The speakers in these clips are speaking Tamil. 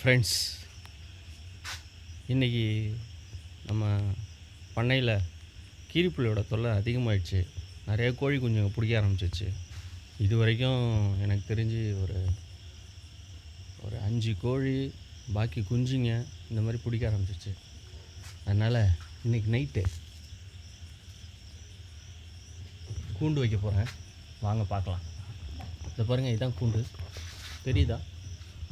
ஃப்ரெண்ட்ஸ் இன்றைக்கி நம்ம பண்ணையில் கீரிப்புள்ளியோட தொல்லை அதிகமாகிடுச்சு நிறைய கோழி குஞ்சுங்க பிடிக்க ஆரம்பிச்சிச்சு இது வரைக்கும் எனக்கு தெரிஞ்சு ஒரு ஒரு அஞ்சு கோழி பாக்கி குஞ்சுங்க இந்த மாதிரி பிடிக்க ஆரம்பிச்சிச்சு அதனால் இன்றைக்கி நைட்டு கூண்டு வைக்க போகிறேன் வாங்க பார்க்கலாம். இதை பாருங்கள் இதுதான் கூண்டு. தெரியுதா?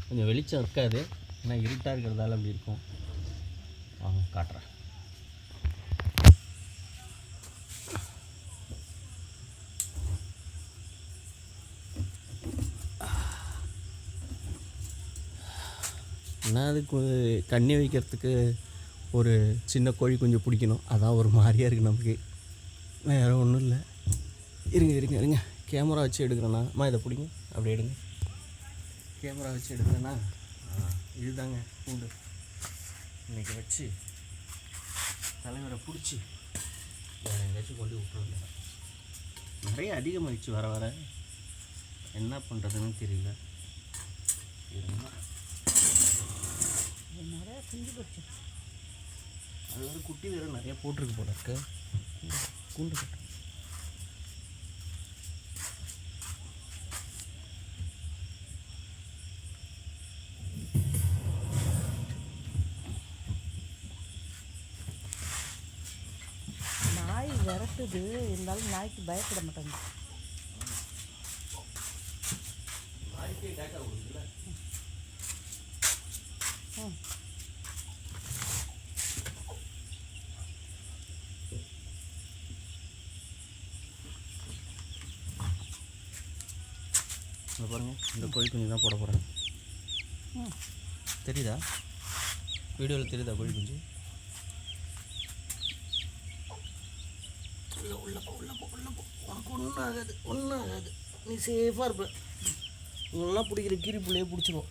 கொஞ்சம் வெளிச்சம் இருக்காது. ஏன்னா இருட்டாக இருக்கிறதால அப்படி இருக்கும். வாங்க காட்டுறேன். நான் அதுக்கு கண்ணி வைக்கிறதுக்கு ஒரு சின்ன கோழி கொஞ்சம் பிடிக்கணும். அதான் ஒரு மாதிரியாக இருக்குது நமக்கு. வேறு ஒன்றும் இல்லை. இருங்க இருங்க இருங்க. கேமரா வச்சு எடுக்கிறேண்ணா அம்மா இதை பிடிங்க. அப்படி எடுங்க. கேமரா வச்சு எடுக்கிறேன்னா ஆ, இதுதாங்க கூண்டு. இன்னைக்கு வச்சு தலைவரை பிடிச்சி வேறு எங்கேயாச்சும் கொண்டு விட்டுருங்க நிறைய அதிகமாகிடுச்சு வர வர. என்ன பண்ணுறதுன்னு தெரியல. நிறைய செஞ்சு போச்சு. அது வேறு குட்டி வேறு நிறைய போட்டிருக்கு போல இருக்கு. கூண்டு கட்டு விரட்டுது. இருந்தாலும் நாய்க்கு பயப்பட மாட்டேங்குது ம். இங்க பாருங்க இந்த கோழி குஞ்சு தான் போட போகிறேன் தெரியுதா? வீடியோவில் தெரியுதா கோழி குஞ்சு? உள்ள உள்ள போ உள்ள போ உள்ள போ. உனக்கு ஒன்றும் ஆகாது ஒன்றும் ஆகாது. நீ சேஃபாக இருப்ப. உங்களெல்லாம் பிடிக்கிற கீரி பிள்ளையே பிடிச்சிரும்.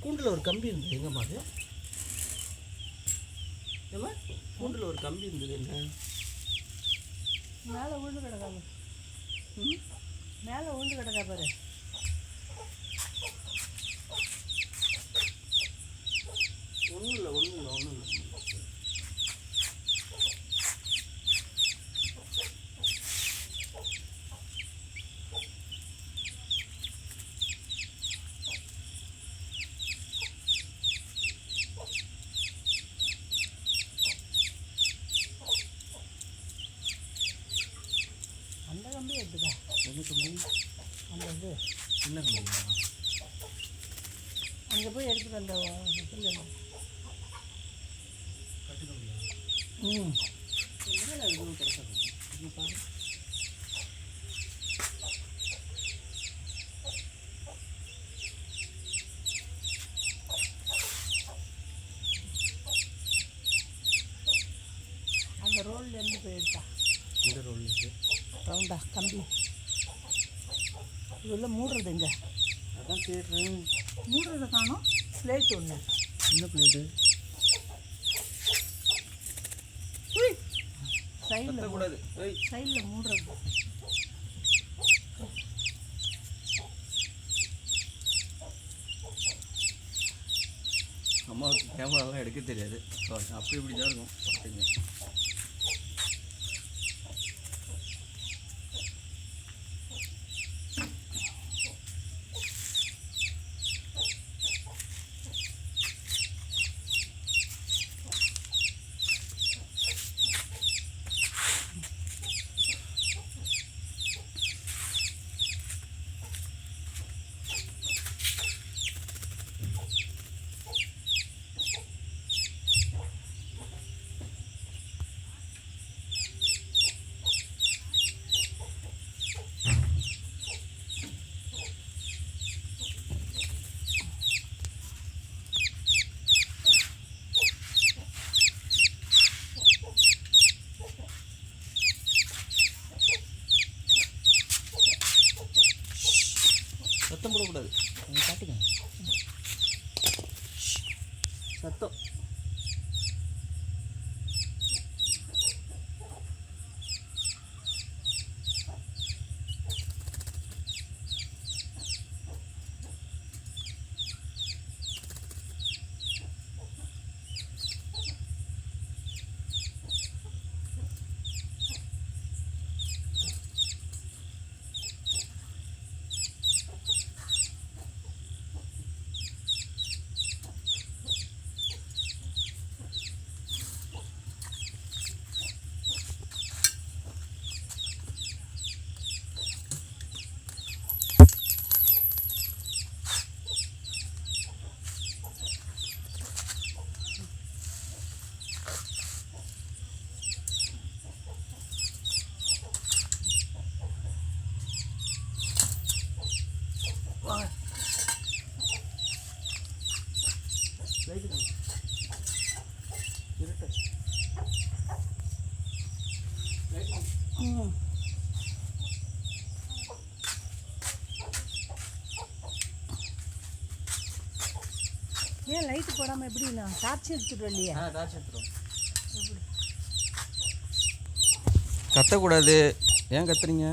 கூண்டில் ஒரு கம்பி இருந்தது எங்கம்மா அது? ஏம்மா? கூண்டில் ஒரு கம்பி இருந்தது என்ன? மேலே விழுந்து கிடக்காது ம்? மேலே விழுந்து கிடக்கா பாரு ஒன்றும் இல்லை ஒன்றும் இல்லை ஒன்றும் இல்லை அந்த கம்பி என்ன கம்பி அந்த சின்ன கம்பியா அங்கே போய் எடுத்துட்டு அந்த கட்டு கம்பியா ம். எதுவும் கிடைக்காது பாரு. அந்த ரோல்லேருந்து போய் எடுத்தா. இந்த ரோல் இருக்கு ரவுண்டா கம்பி. இதெல்லாம் மூடுறது எங்க? அதான் தேடுறேன் மூடுறதை காணும். பிளேட் ஒன்று சின்ன பிளேட்டு சைடில் ஏய். சைடில் மூடுறது. அம்மாவுக்கு கேமராலாம் எடுக்க தெரியாது. அப்படி இப்படி தான் இருக்கும் கூடாது சத்தம் நீங்கள் காட்டுங்க சத்தம். ஏன் லைட்டு போடாமல் எப்படி நான் டார்ச் எடுத்துட்டு வரலையே ஆ டார்ச் எடுத்துரும் கத்தக்கூடாது. ஏன் கத்துறீங்க?